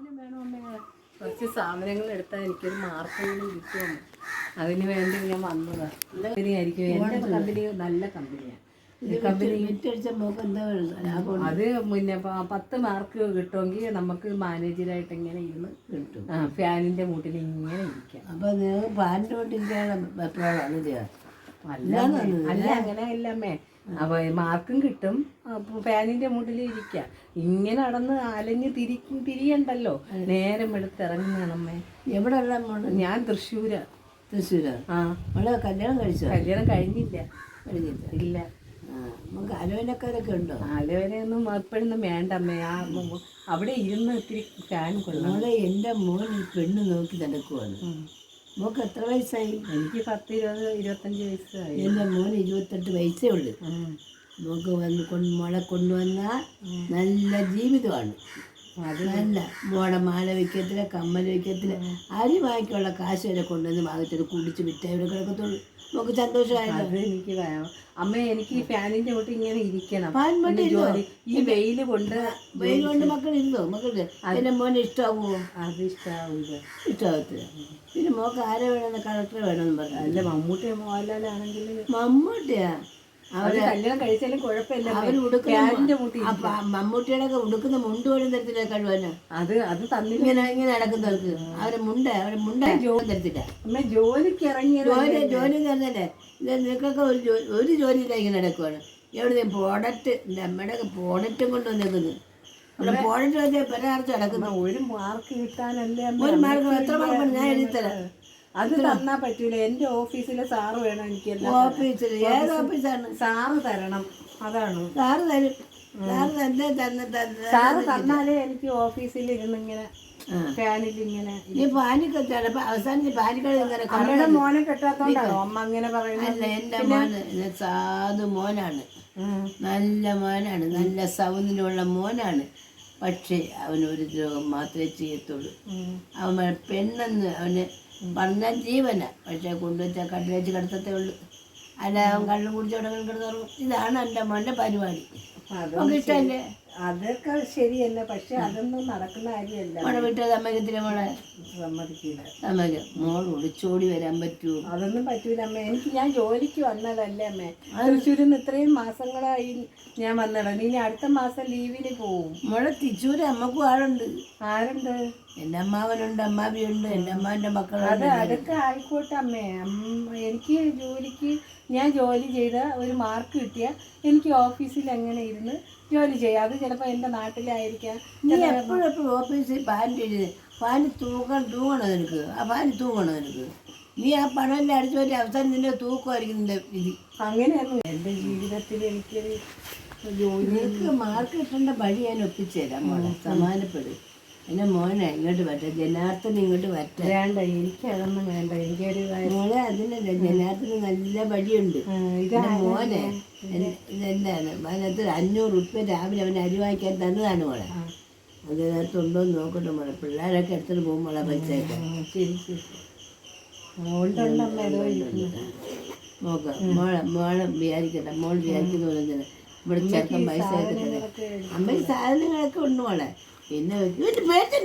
സാധനം വേണം അമ്മേ? കുറച്ച് സാധനങ്ങൾ എടുത്താൽ എനിക്കൊരു മാർക്കെങ്കിലും കിട്ടുമോ അതിന് വേണ്ടി ഞാൻ വന്നതാണ് കമ്പനിയായിരിക്കും. എന്റെ കമ്പനി നല്ല കമ്പനിയാണ് ഈ കമ്പനി വിറ്റടിച്ച മോക്ക് എന്താ ലാഭം അത് പിന്നെ പത്ത് മാർക്ക് കിട്ടുമെങ്കിൽ നമുക്ക് മാനേജറായിട്ട് ഇങ്ങനെ ഇരുന്ന് കിട്ടും. ആ ഫാനിന്റെ മൂട്ടിൽ ഇങ്ങനെ ഇരിക്കാം. അപ്പൊ നിങ്ങൾക്ക് മൂട്ടിൽ കൊണ്ടിരിക്കുകയാണ് വെപ്രാളാണ് ഇത് അല്ല അങ്ങനെ അല്ല അമ്മേ അപ്പൊ മാർക്കും കിട്ടും. ഫാനിന്റെ മുകളിൽ ഇരിക്കാം. ഇങ്ങനെ നടന്ന് അലഞ്ഞ് തിരി തിരിയണ്ടല്ലോ. നേരം എടുത്ത് ഇറങ്ങുന്നതാണമ്മേ എവിടെ ഞാൻ തൃശ്ശൂരാ. തൃശ്ശൂരാ? ആ. കല്യാണം കഴിച്ചു? കല്യാണം കഴിഞ്ഞില്ല. കഴിഞ്ഞില്ല. ഇല്ല. നമുക്ക് അലോനക്കാരൊക്കെ ഉണ്ടോ? ആലോചനയൊന്നും എപ്പോഴൊന്നും വേണ്ട അമ്മേ. ആ അവിടെ ഇരുന്ന് ഇത്തിരി ഫാൻ കൊള്ളാം മോളെ എന്റെ മോൻ പെണ്ണ് നോക്കി നടക്കുവാണ്. മോക്ക് എത്ര വയസ്സായി? എനിക്ക് പത്ത് ഇരുപത് ഇരുപത്തഞ്ച് വയസ്സായി. എന്റെ മോൻ ഇരുപത്തെട്ട് വയസ്സേ ഉള്ളു. മോക്ക് വന്ന് കൊണ്ട് മോളെ കൊണ്ടുവന്നാൽ നല്ല ജീവിതമാണ്. അത് മോടെ മോളെ മാല വയ്ക്കത്തില്ല. കമ്മൽ വയ്ക്കത്തില്ല അരി വാങ്ങിക്കുള്ള കാശ് വരെ കൊണ്ടുവന്ന് വാങ്ങിച്ചിട്ട് കുടിച്ച് വിറ്റായി ഇവിടെ കിടക്കത്തുള്ളൂ നമുക്ക് സന്തോഷമായിരുന്നു അത് എനിക്ക് വേണം അമ്മ എനിക്ക് ഈ ഫാനിന്റെ കൂട്ടി ഇങ്ങനെ ഇരിക്കണം. ഫാൻ ജോലി. ഈ വെയിൽ കൊണ്ട് വെയിൽ കൊണ്ട് മക്കൾ ഇരുന്നോ മക്കളുടെ എന്റെ മോനെ ഇഷ്ടമാവുമോ അത് ഇഷ്ടാവില്ല ഇഷ്ടമാകത്തില്ല പിന്നെ മോക്ക് ആരെ വേണമെന്ന് കളക്ടറെ വേണമെന്ന് പറഞ്ഞു അല്ല മമ്മൂട്ടി മോഹൻലാലാണെങ്കിൽ മമ്മൂട്ടിയാ? അവർ കല്യാണം കഴിച്ചാലും കുഴപ്പമില്ല. അവർ ഫാനിന്റെ മുട്ടി ഉടുക്കുന്ന മമ്മൂട്ടിയുടെ ഉടുക്കുന്ന മുണ്ട് പോലും തരത്തില്ല കഴിവാനോ അത് അത് തന്നിങ്ങനെ ഇങ്ങനെ നടക്കുന്നവർക്ക്. അവരെ മുണ്ട അവരെ മുണ്ട ജോലി തരത്തില്ല. അമ്മ ജോലിക്ക് ഇറങ്ങിയ ജോലി ജോലി തരുന്നല്ലേ ഇത് നിങ്ങൾക്കൊക്കെ ഒരു ജോലി ഒരു ജോലിയില്ല ഇങ്ങനെ നടക്കുവാണ്. എവിടെ പ്രോഡക്റ്റ് എന്റെ അമ്മയുടെ പ്രോഡക്റ്റും കൊണ്ട് വന്നേക്കുന്നത് ഇവിടെ പ്രോഡക്റ്റ് വെച്ചാൽ പല നടക്കുന്നു ഒരു മാർക്ക് കിട്ടാനല്ലേ ഒരു മാർക്ക് എത്ര മാർക്ക് ഞാൻ എഴുതി തരാം. അത് തന്നാ പറ്റൂല. എന്റെ ഓഫീസിലെ സാറ് വേണം എനിക്ക് എല്ലാം ഓഫീസിൽ ഏത് ഓഫീസാണ്? സാറ് തരണം. അതാണ്. സാറ് തരും. സാറ് തന്നെ തന്നെ തന്നെ സാറ് തന്നാലേ എനിക്ക് ഓഫീസിൽ ഇരുന്ന് ഇങ്ങനെ ഫാനിൽ ഇങ്ങനെ ഈ പാനിക്ക് അവസാനം ഈ പാനിക്കളി ഇങ്ങനെ അമ്മയുടെ മോനെ കെട്ടാത്തോണ്ടാണോ അമ്മ അങ്ങനെ പറയുന്നത്. അല്ല എന്റെ മോന് ഇത് സാധു മോനാണ്. ഉം. നല്ല മോനാണ്. നല്ല സൗന്ദര്യമുള്ള മോനാണ്. പക്ഷേ അവന് ഒരു ദ്രോഹം മാത്രമേ ചെയ്യത്തുള്ളൂ. അവൻ പെണ്ണെന്ന് അവന് പറഞ്ഞാൽ ജീവന. പക്ഷേ കൊണ്ടുവച്ചാൽ കട്ടിലേച്ച് കിടത്തത്തേ ഉള്ളൂ. അല്ല അവൻ കള്ളും കുടിച്ച് അവിടെ കിടന്നു ഇതാണ് എന്റെ മോന്റെ പരിപാടി. നമുക്ക് ഇഷ്ടമല്ലേ? അതൊക്കെ ശരിയല്ല. പക്ഷെ അതൊന്നും നടക്കുന്ന കാര്യമല്ല. മോളെ വിട്ട് സമ്മതിക്കത്തില്ല മോളെ? സമ്മതിക്കില്ല. സമ്മതിക്കാം മോൾ ഒളിച്ചോടി വരാൻ പറ്റുമോ അതൊന്നും പറ്റൂല അമ്മ. എനിക്ക് ഞാൻ ജോലിക്ക് വന്നതല്ലേ അമ്മേ. തൃശ്ശൂരിൽ നിന്ന് ഇത്രയും മാസങ്ങളായി ഞാൻ വന്നതാണ്. ഇനി അടുത്ത മാസം ലീവിന് പോവും. മോളെ തിരിച്ചൂര് അമ്മക്കും ആളുണ്ട്. ആരുണ്ട്? എന്റെ അമ്മാവനുണ്ട് അമ്മാവിയുണ്ട് എന്റെ അമ്മാവന്റെ അത് മക്കളുണ്ട് അതൊക്കെ ആയിക്കോട്ടെ അമ്മേ. അമ്മ എനിക്ക് ജോലിക്ക് ഞാൻ ജോലി ചെയ്ത ഒരു മാർക്ക് കിട്ടിയ എനിക്ക് ഓഫീസിൽ എങ്ങനെ ഇരുന്ന് ജോലി ചെയ്യാം. അത് ചിലപ്പോൾ എന്റെ നാട്ടിലായിരിക്കാം. നീ എപ്പോഴും എപ്പോഴും ഓഫീസിൽ പാന്റ് എഴുതി പാന്റ് തൂക്കാൻ തൂങ്ങണം നിനക്ക്. ആ പാന്റ് തൂങ്ങണം നിനക്ക്. നീ ആ പണമെല്ലാം അടിച്ചു പറ്റി അവസാനം നിന്നെ തൂക്കമായിരിക്കും നിന്റെ വിധി. അങ്ങനെയായിരുന്നു എന്റെ ജീവിതത്തിൽ എനിക്കൊരു ജോലി നിനക്ക് മാർക്ക് കിട്ടേണ്ട വഴി ഞാൻ ഒപ്പിച്ചുതരാം മോളെ. സമാനപ്പെടും എന്റെ മോനെ ഇങ്ങോട്ട് വരട്ടെ. ജനാർദ്ദൻ ഇങ്ങോട്ട് വരട്ടെ. വേണ്ട എനിക്ക് അതൊന്നും വേണ്ട. എനിക്കൊരു മോനെ അതിനല്ല ജനാർദ്ദന് നല്ല വഴിയുണ്ട്. എന്റെ മോനെ എന്താണ് ഇതെന്താണ്? അതിനകത്ത് അഞ്ഞൂറ് ഉപ്പ രാവിലെ അവൻ അരി വാങ്ങിക്കാൻ തന്നതാണ് മോളെ. അതിനകത്ത് ഉണ്ടോ എന്ന് നോക്കട്ടെ മോളെ. പിള്ളേരൊക്കെ എടുത്തിട്ട് പോകും മോളെ പൈസയൊക്കെ. നോക്കാം മോളെ മോളെ വിചാരിക്കട്ടെ മോൾ വിചാരിക്കുന്ന പോലെ തന്നെ. ഇവിടെ ചെറുക്കൻ പൈസ അമ്മയ്ക്ക് അമ്മ സാധനങ്ങളൊക്കെ ഉണ്ട് മോളെ. என்ன வீட்டு பேச்சு